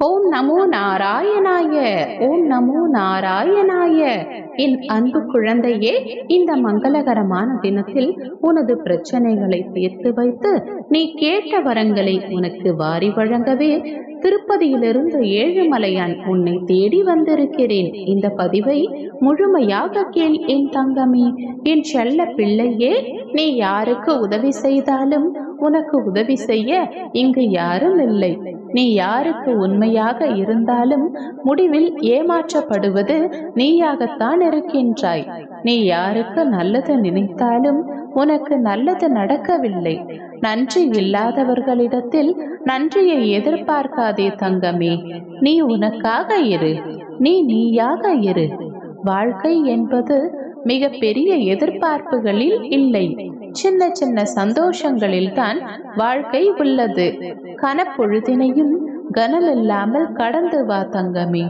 ஓம் நமோ நாராயணாய ஓம் நமோ நாராயணாய. என் அன்பு குழந்தையே இந்த மங்களகரமான தினத்தில் உனது பிரச்சனைகளை தீர்த்து வைத்து நீ கேட்ட வரங்களை உனக்கு வாரி வழங்கவே திருப்பதியிலிருந்து ஏழுமலையான் உன்னை தேடி வந்திருக்கிறேன். இந்த பதிவை முழுமையாக கேள் என் தங்கமே. என் செல்ல பிள்ளையே நீ யாருக்கு உதவி செய்தாலும் உனக்கு உதவி செய்ய இங்கு யாரும் இல்லை. நீ யாருக்கு உண்மையாக இருந்தாலும் முடிவில் ஏமாற்றப்படுவது நீயாகத்தான் இருக்கின்றாய். நீ யாருக்கு நல்லது நினைத்தாலும் உனக்கு நல்லது நடக்கவில்லை. நன்றி இல்லாதவர்களிடத்தில் நன்றியை எதிர்பார்க்காதே தங்கமே. நீ உனக்காக இரு. நீ நீயாக இரு. வாழ்க்கை என்பது மிக பெரிய எதிர்பார்ப்புகளில் இல்லை. சின்ன சின்ன சந்தோஷங்களில் தான் வாழ்க்கை உள்ளது. கனப்பொழுதினையும் கனமில்லாமல் கடந்து வா தங்கமே.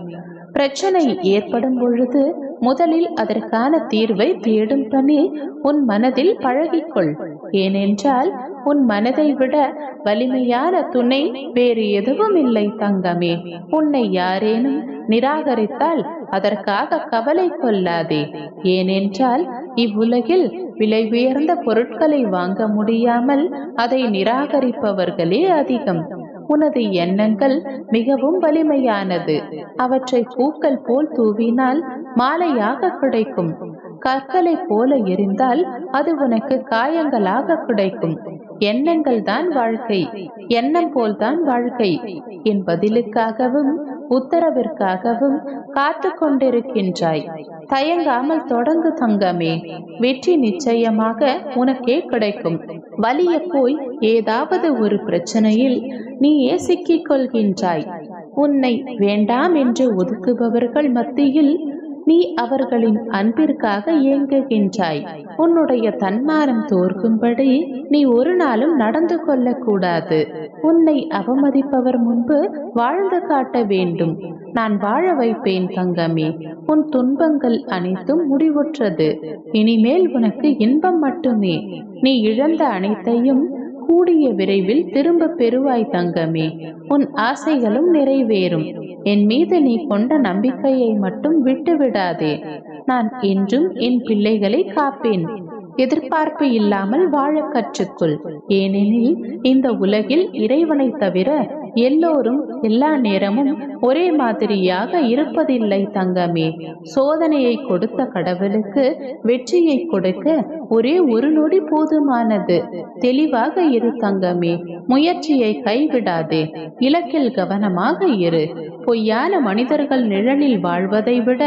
பிரச்சனை ஏற்படும் பொழுது முதலில் அதற்கான தீர்வை தேடும் பணி உன் மனதில் பழகிக்கொள். ஏனென்றால் உன் மனதை விட வலிமையான துணை வேறு எதுவும் இல்லை தங்கமே. உன்னை யாரேனும் நிராகரித்தால் அதற்காக கவலை கொள்ளாதே. ஏனென்றால் இவ்வுலகில் விலை உயர்ந்த பொருட்களை வாங்க முடியாமல் அதை நிராகரிப்பவர்களே அதிகம். உனது எண்ணங்கள் மிகவும் வலிமையானது. அவற்றை பூக்கள் போல் தூவினால் மாலையாக கிடைக்கும். கற்களை போல எரிந்தால் அது உனக்கு காயங்களாக கிடைக்கும். எண்ணங்கள் தான் வாழ்க்கை. எண்ணம் போல்தான் வாழ்க்கை. என் பதிலுக்காகவும் உத்தரவிற்காகவும் காத்து கொண்டிருக்கின்றாய் தயங்காமல் தொடங்கு தங்கமே. வெற்றி நிச்சயமாக உனக்கே கிடைக்கும். வலிய போய் ஏதாவது ஒரு பிரச்சனையில் நீயே சிக்கிக் கொள்கின்றாய். உன்னை வேண்டாம் என்று ஒதுக்குபவர்கள் மத்தியில் நீ அவர்களின் அன்பிற்காக இயங்குகின்றாய். உன்னுடைய தன்மானம் தோற்கும்படி நீ ஒரு நாளும் நடந்து கொள்ளக்கூடாது. உன்னை அவமதிப்பவர் முன்பு வாழ்ந்து காட்ட வேண்டும். நான் வாழ வைப்பேன் தங்கமே. உன் துன்பங்கள் அனைத்தும் முடிவுற்றது. இனிமேல் உனக்கு இன்பம் மட்டுமே. நீ இழந்த அனைத்தையும் கூடிய விரைவில் திரும்ப பெறுவாய் தங்கமே. உன் ஆசைகளும் நிறைவேறும். என் மீது நீ கொண்ட நம்பிக்கையை மட்டும் விட்டுவிடாதே. நான் என்றும் என் பிள்ளைகளை காப்பேன். எதிர்பார்ப்பு இல்லாமல் வாழ கற்றுக்கொள். ஏனெனில் இந்த உலகில் இறைவனை தவிர எல்லோரும் எல்லா நேரமும் ஒரே மாதிரியாக இருப்பதில்லை தங்கமே. சோதனையை கொடுத்த கடவுளுக்கு வெற்றியை கொடுக்க ஒரே ஒரு நொடி போதுமானது. தெளிவாக இரு தங்கமே முயற்சியை கைவிடாதே. இலக்கில் கவனமாக இரு. பொய்யான மனிதர்கள் நிழலில் வாழ்வதை விட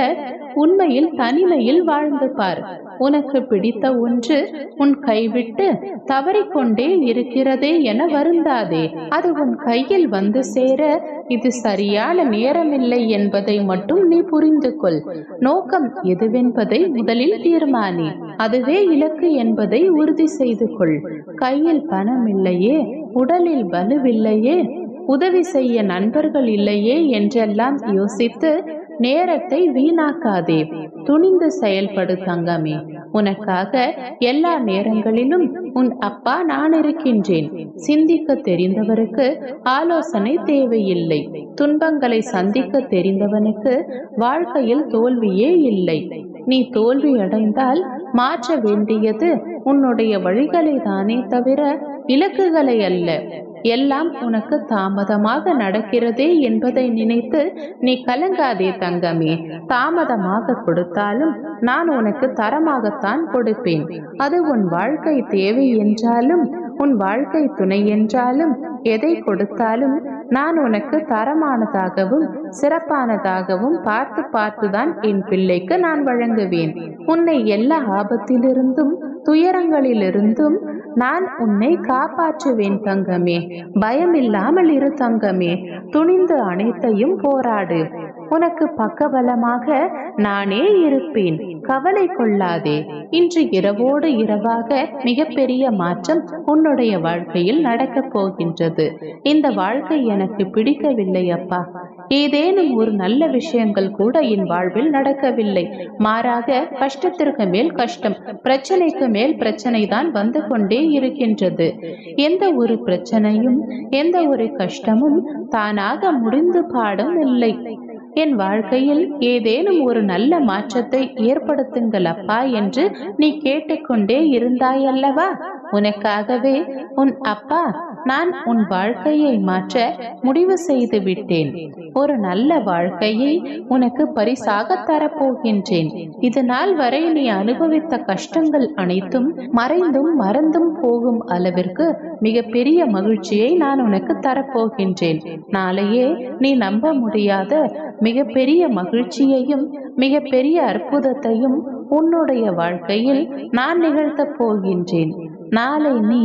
உண்மையில் தனிமையில் வாழ்ந்து பார். உனக்கு பிடித்த ஒன்று உன் கைவிட்டு தவறிக்கொண்டே இருக்கிறதே என வருந்தாதே. அது உன் கையில் வந்து சேர இது சரியான நேரமில்லை என்பதை மட்டும் நீ புரிந்து கொள் நோக்கம் எதுவென்பதை முதலில் தீர்மானி. அதுவே இலக்கு என்பதை உறுதி செய்து கொள் கையில் பணம் இல்லையே உடலில் வலுவில்லையே உதவி செய்ய நண்பர்கள் இல்லையே என்றெல்லாம் யோசித்து நேரத்தை வீணாக்காதே. துணிந்து செயல்படு தங்கமே. உனக்காக எல்லா நேரங்களிலும் உன் அப்பா நான் இருக்கின்றேன் சிந்திக்க தெரிந்தவருக்கு ஆலோசனை தேவையில்லை. துன்பங்களை சந்திக்க தெரிந்தவனுக்கு வாழ்க்கையில் தோல்வியே இல்லை. நீ தோல்வி அடைந்தால் மாற்ற வேண்டியது உன்னுடைய வழிகளை தானே தவிர இலக்குகளை அல்ல. எல்லாம் உனக்கு தாமதமாக நடக்கிறதே என்பதை நினைத்து நீ கலங்காதே தங்கமே. தாமதமாக கொடுத்தாலும் நான் உனக்கு தரமாகத்தான் கொடுப்பேன். அது உன் வாழ்க்கை தேவை என்றாலும் உன் வாழ்க்கை துணை என்றாலும் எதை கொடுத்தாலும் நான் உனக்கு தரமானதாகவும் சிறப்பானதாகவும் பார்த்து பார்த்துதான் என் பிள்ளைக்கு நான் வழங்குவேன். உன்னை எல்லா ஆபத்திலிருந்தும் துயரங்களிலிருந்தும் நான் உன்னை காப்பாற்றுவேன் தங்கமே. பயமில்லாமல் இரு தங்கமே. துணிந்து அனைத்தையும் போராடு. உனக்கு பக்கபலமாக நானே இருப்பேன். கவலை கொள்ளாதே. இன்று இரவோடு இரவாக மிகப்பெரிய மாற்றம் உன்னுடைய வாழ்க்கையில் நடக்கப் போகின்றது. இந்த வாழ்க்கை எனக்கு பிடிக்கவில்லை அப்பா. ஏதேனும் ஒரு நல்ல விஷயங்கள் கூட என் வாழ்வில் நடக்கவில்லை. மாறாக கஷ்டத்திற்கு மேல் கஷ்டம் பிரச்சனைக்கு மேல் பிரச்சனை தான் வந்து கொண்டே இருக்கின்றது. எந்த ஒரு பிரச்சனையும் எந்த ஒரு கஷ்டமும் தானாக முடிந்து பாடும் இல்லை. என் வாழ்க்கையில் ஏதேனும் ஒரு நல்ல மாற்றத்தை ஏற்படுத்துங்கள் அப்பா என்று நீ கேட்டுக்கொண்டே இருந்தாயல்லவா? உனக்காகவே உன் அப்பா நான் உன் வாழ்க்கையை மாற்ற முடிவு செய்து விட்டேன். ஒரு நல்ல வாழ்க்கையை உனக்கு பரிசாக தரப்போகின்றேன். இது நாள் வரை நீ அனுபவித்த கஷ்டங்கள் அனைத்தும் மறைந்தும் மறந்தும் போகும் அளவிற்கு மிகப்பெரிய மகிழ்ச்சியை நான் உனக்கு தரப்போகின்றேன். நாளையே நீ நம்ப முடியாத மிகப்பெரிய மகிழ்ச்சியையும் மிகப்பெரிய அற்புதத்தையும் உன்னுடைய வாழ்க்கையில் நான் நிகழ்த்தப் போகின்றேன். நாளை நீ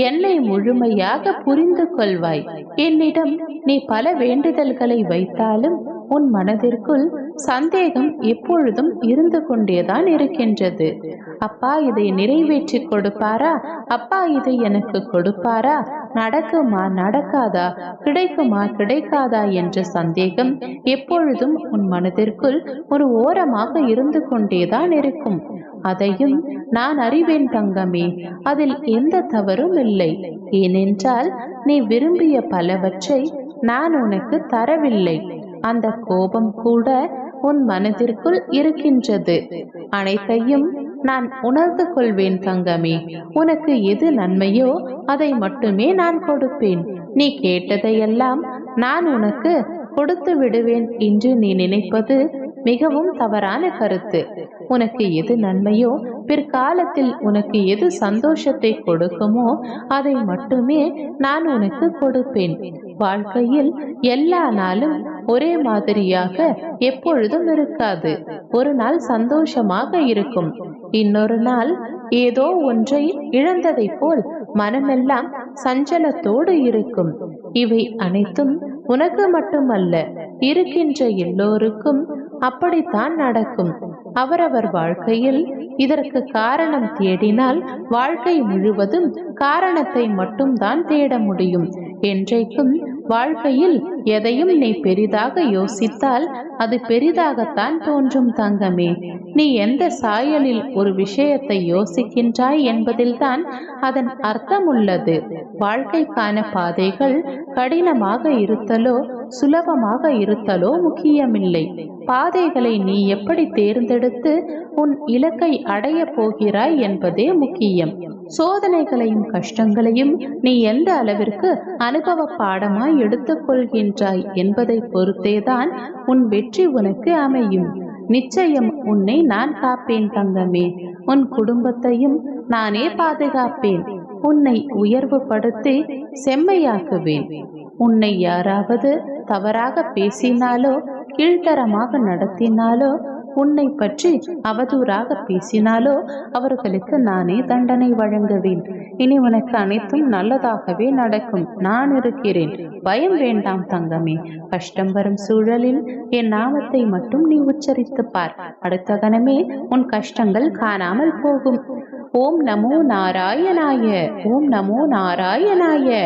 என்னை முழுமையாக புரிந்து கொள்வாய் என்னிடம் நீ பல வேண்டுதல்களை வைத்தாலும் உன் மனதிற்குள் சந்தேகம் எப்பொழுதும் இருந்து கொண்டேதான் இருக்கின்றது. அப்பா இதை நிறைவேற்றி கொடுப்பாரா? அப்பா இதை எனக்கு கொடுப்பாரா? நடக்குமா நடக்காதா? கிடைக்குமா கிடைக்காதா என்ற சந்தேகம் எப்பொழுதும் உன் மனதிற்குள் ஒரு ஓரமாக இருந்து கொண்டேதான் இருக்கும். அதையும் நான் அறிவேன் தங்கமே அதில் எந்த தவறும் இல்லை. ஏனென்றால் நீ விரும்பிய பலவற்றை நான் உனக்கு தரவில்லை. அந்த கோபம் கூட உன் மனதிற்குள் இருக்கின்றது. அனைத்தையும் நான் உணர்ந்து கொள்வேன் தங்கமே. உனக்கு எது நன்மையோ அதை மட்டுமே நான் கொடுப்பேன். நீ கேட்டதையெல்லாம் நான் உனக்கு கொடுத்து விடுவேன் என்று நீ நினைப்பது மிகவும் தவறான கருத்து. உனக்கு எது நன்மையோ பிற்காலத்தில் உனக்கு எது சந்தோஷத்தை கொடுக்குமோ அதை மட்டுமே நான் உனக்கு கொடுப்பேன். வாழ்க்கையில் எல்லா நாளும் ஒரே மாதிரியாக எப்பொழுதும் இருக்காது. ஒரு நாள் சந்தோஷமாக இருக்கும். இன்னொரு நாள் ஏதோ ஒன்றை இழந்ததைப் போல் மனமெல்லாம் சஞ்சலத்தோடு இருக்கும். இவை அனைத்தும் உனக்கு மட்டுமல்ல. இருக்கின்ற எல்லோருக்கும் அப்படித்தான் நடக்கும். அவரவர் வாழ்க்கையில் இதற்கு காரணம் தேடினால் வாழ்க்கை முழுவதும் காரணத்தை மட்டும்தான் தேட முடியும். என்றைக்கும் வாழ்க்கையில் எதையும் நீ பெரிதாக யோசித்தால் அது பெரிதாகத்தான் தோன்றும் தங்கமே. நீ எந்த சாயலில் ஒரு விஷயத்தை யோசிக்கின்றாய் என்பதில்தான் அதன் அர்த்தம் உள்ளது வாழ்க்கைக்கான பாதைகள் கடினமாக இருத்தலோ சுலபமாக இருத்தலோ முக்கியமில்லை. பாதைகளை நீ எப்படி தேர்ந்தெடுத்து உன் இலக்கை அடைய போகிறாய் என்பதே முக்கியம். சோதனைகளையும் கஷ்டங்களையும் நீ எந்த அளவிற்கு அனுபவ பாடமாய் எடுத்துக்கொள்கின்றாய் என்பதை பொறுத்தேதான் உன் வெற்றி உனக்கு அமையும். நிச்சயம் உன்னை நான் காப்பேன் தங்கமே. உன் குடும்பத்தையும் நானே பாதுகாப்பேன். உன்னை உயர்வுபடுத்தி செம்மையாக்குவேன். உன்னை யாராவது தவறாக பேசினாலோ கீழ்த்தரமாக நடத்தினாலோ உன்னை பற்றி அவதூறாக பேசினாலோ அவர்களுக்கு நானே தண்டனை வழங்குவேன். இனி உனக்கு அனைத்தும் நல்லதாகவே நடக்கும். நான் இருக்கிறேன். பயம் வேண்டாம் தங்கமே. கஷ்டம் வரும் சூழலில் என் நாமத்தை மட்டும் நீ உச்சரித்து பார். அடுத்த கணமே உன் கஷ்டங்கள் காணாமல் போகும். ஓம் நமோ நாராயணாய. ஓம் நமோ நாராயணாய.